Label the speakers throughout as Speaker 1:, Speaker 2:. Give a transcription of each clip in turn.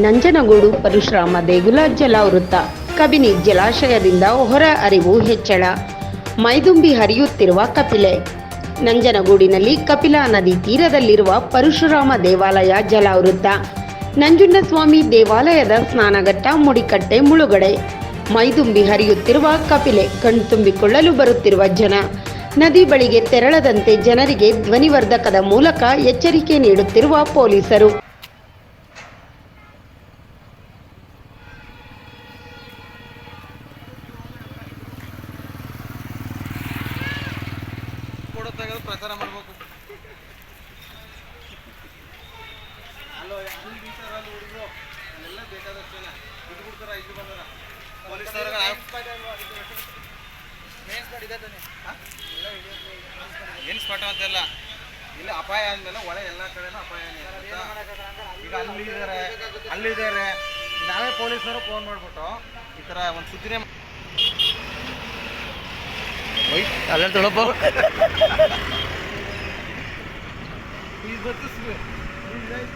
Speaker 1: ನಂಜನಗೂಡು ಪರಶುರಾಮ ದೇಗುಲ ಜಲಾವೃತ, ಕಬಿನಿ ಜಲಾಶಯದಿಂದ ಹೊರ ಅರಿವು ಹೆಚ್ಚಳ. ಮೈದುಂಬಿ ಹರಿಯುತ್ತಿರುವ ಕಪಿಲೆ. ನಂಜನಗೂಡಿನಲ್ಲಿ ಕಪಿಲಾ ನದಿ ತೀರದಲ್ಲಿರುವ ಪರಶುರಾಮ ದೇವಾಲಯ ಜಲಾವೃತ. ನಂಜುಂಡಸ್ವಾಮಿ ದೇವಾಲಯದ ಸ್ನಾನಘಟ್ಟ ಮುಡಿಕಟ್ಟೆ ಮುಳುಗಡೆ. ಮೈದುಂಬಿ ಹರಿಯುತ್ತಿರುವ ಕಪಿಲೆ ಕಣ್ತುಂಬಿಕೊಳ್ಳಲು ಬರುತ್ತಿರುವ ಜನ. ನದಿ ಬಳಿಗೆ ತೆರಳದಂತೆ ಜನರಿಗೆ ಧ್ವನಿವರ್ಧಕದ ಮೂಲಕ ಎಚ್ಚರಿಕೆ ನೀಡುತ್ತಿರುವ ಪೊಲೀಸರು.
Speaker 2: ಫೋಟೋ ತೆಗೆದು ಪ್ರಚಾರ ಮಾಡ್ಬೇಕು. ಅಲ್ಲೋ ಅಲ್ಲಿ ಬೀಚಾರ ಅಲ್ಲಿ ಹುಡುಗರು ಅಲ್ಲೆಲ್ಲ ಬೇಕಾದಷ್ಟು ಜನ. ಇದು ಬಿಡ್ತಾರ ಇದು ಬಂದಾರ ಪೊಲೀಸರ ಏನು ಸ್ಪಾಟ್ ಅಂತೆಲ್ಲ? ಇಲ್ಲಿ ಅಪಾಯ ಅಂದಮೇಲೆ ಒಳ್ಳೆ ಎಲ್ಲ ಕಡೆನೂ ಅಪಾಯ? ಈಗ ಅಲ್ಲಿದ್ದಾರೆ ಅಲ್ಲಿದ್ದಾರೆ ನಾವೇ ಪೊಲೀಸರು ಫೋನ್ ಮಾಡ್ಬಿಟ್ಟು ಈ ಥರ ಒಂದು ಸುದ್ದಿನೇ
Speaker 3: ওই তাহলে
Speaker 2: তোলো পর He's not this way. He's right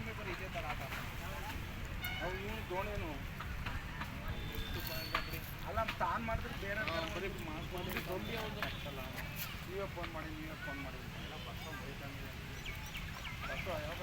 Speaker 2: ಆಗ್ಬಿಟ್ಟದ ಬರೀ ಇದೇ ತರ ಆಟ. ಅವು ಇವನು ದೋಣೇನು ಅಲ್ಲ ತಾನು ಮಾಡಿದ್ರೆ ಬೇರೆ ಬರೀ ಮಾಸ್ ಮಾಡಿ ದೊಂಬಿ ಆಗ್ತಲ್ಲ ನೀವೇ ಫೋನ್ ಮಾಡಿ ನೀವೇ ಫೋನ್ ಮಾಡಿ. ಎಲ್ಲ ಬಸ್ ಬೈತಂಗೆ ಬಸ್ಸು ಯಾವಾಗ